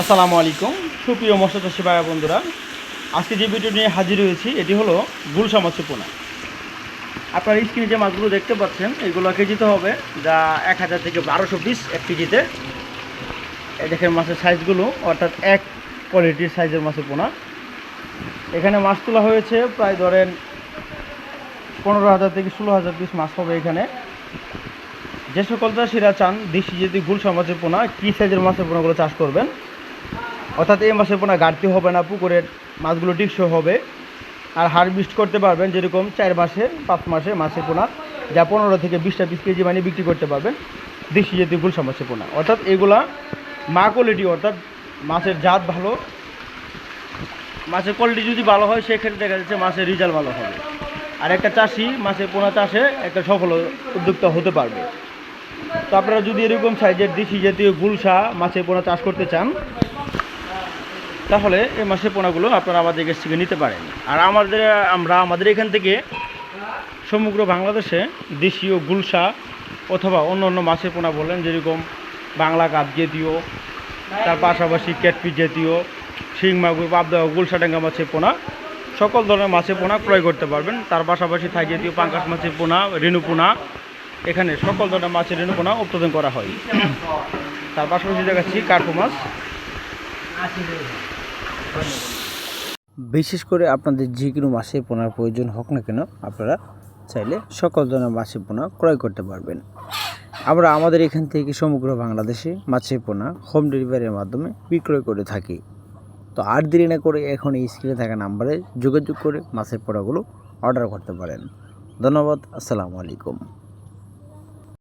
আসসালামু আলাইকুম। সুপ্রিয় মৎস্য চাষী ভাই বন্ধুরা, আজকে যে ভিডিও নিয়ে হাজির হয়েছি, এটি হলো গুলশা মাছের পোনা। আপনার স্ক্রিনে যে মাছগুলো দেখতে পাচ্ছেন, এগুলো কেজিতে হবে, যা এক হাজার থেকে বারোশো পিস এক কেজিতে। দেখেন মাছের সাইজগুলো, অর্থাৎ এক কোয়ালিটির সাইজের মাছের পোনা। এখানে মাছ তোলা হয়েছে প্রায় ধরেন পনেরো হাজার থেকে ষোলো হাজার পিস মাছ হবে এখানে। যে সকল চাষিরা চান, দেশি যদি গুলশা মাছের পোনা, কী সাইজের মাছের পোনাগুলো চাষ করবেন? অর্থাৎ এই মাসে পোনা ঘাটতি হবে না, পুকুরের মাছগুলো টিকসই হবে। আর হারভেস্ট করতে পারবেন যেরকম চার মাসে, পাঁচ মাসে মাছের পোনা, যা পনেরো থেকে বিশটা পিস কেজি মানে বিক্রি করতে পারবেন দেশি জাতীয় গুলশা মাছের পোনা। অর্থাৎ এগুলা মা কোয়ালিটি অর্থাৎ মাছের জাত ভালো, মাছের কোয়ালিটি যদি ভালো হয়, সেক্ষেত্রে দেখা যাচ্ছে মাছের রেজাল্ট ভালো হবে। আর একটা চাষি, মাছের পোনা চাষে একটা সফল উদ্যোক্তা হতে পারবে। তো আপনারা যদি এরকম সাইজের দেশি জাতীয় গুলশা মাছের পোনা চাষ করতে চান তাহলে এই মাছের পোনাগুলো আপনারা আমাদের কাছ থেকে নিতে পারেন। আর আমাদের, আমরা আমাদের এখান থেকে সমগ্র বাংলাদেশে দেশীয় গুলশা অথবা অন্য অন্য মাছের পোনা বলেন, যেরকম বাংলা কাপ জাতীয়, তার পাশাপাশি ক্যাটপিস জাতীয়, শিং মাগুর, পাবদা গুলশাডাঙ্গা মাছের পোনা, সকল ধরনের মাছের পোনা ক্রয় করতে পারবেন। তার পাশাপাশি থাই জাতীয় পাঙ্কাশ মাছের পোনা, রেণু পোনা, এখানে সকল ধরনের মাছের রেণু পোনা উৎপাদন করা হয়। তার পাশাপাশি দেখাচ্ছি কার্পো মাছ। বিশেষ করে আপনাদের যে কোনো মাছের পোনার প্রয়োজন হোক না কেন, আপনারা চাইলে সকল ধরনের মাছের পোনা ক্রয় করতে পারবেন। আমরা আমাদের এখান থেকে সমগ্র বাংলাদেশে মাছের পোনা হোম ডেলিভারির মাধ্যমে বিক্রয় করে থাকি। তো আর দেরি না করে এখন এই স্ক্রিনে থাকা নাম্বারে যোগাযোগ করে মাছের পোনাগুলো অর্ডার করতে পারেন। ধন্যবাদ, আসসালামু আলাইকুম।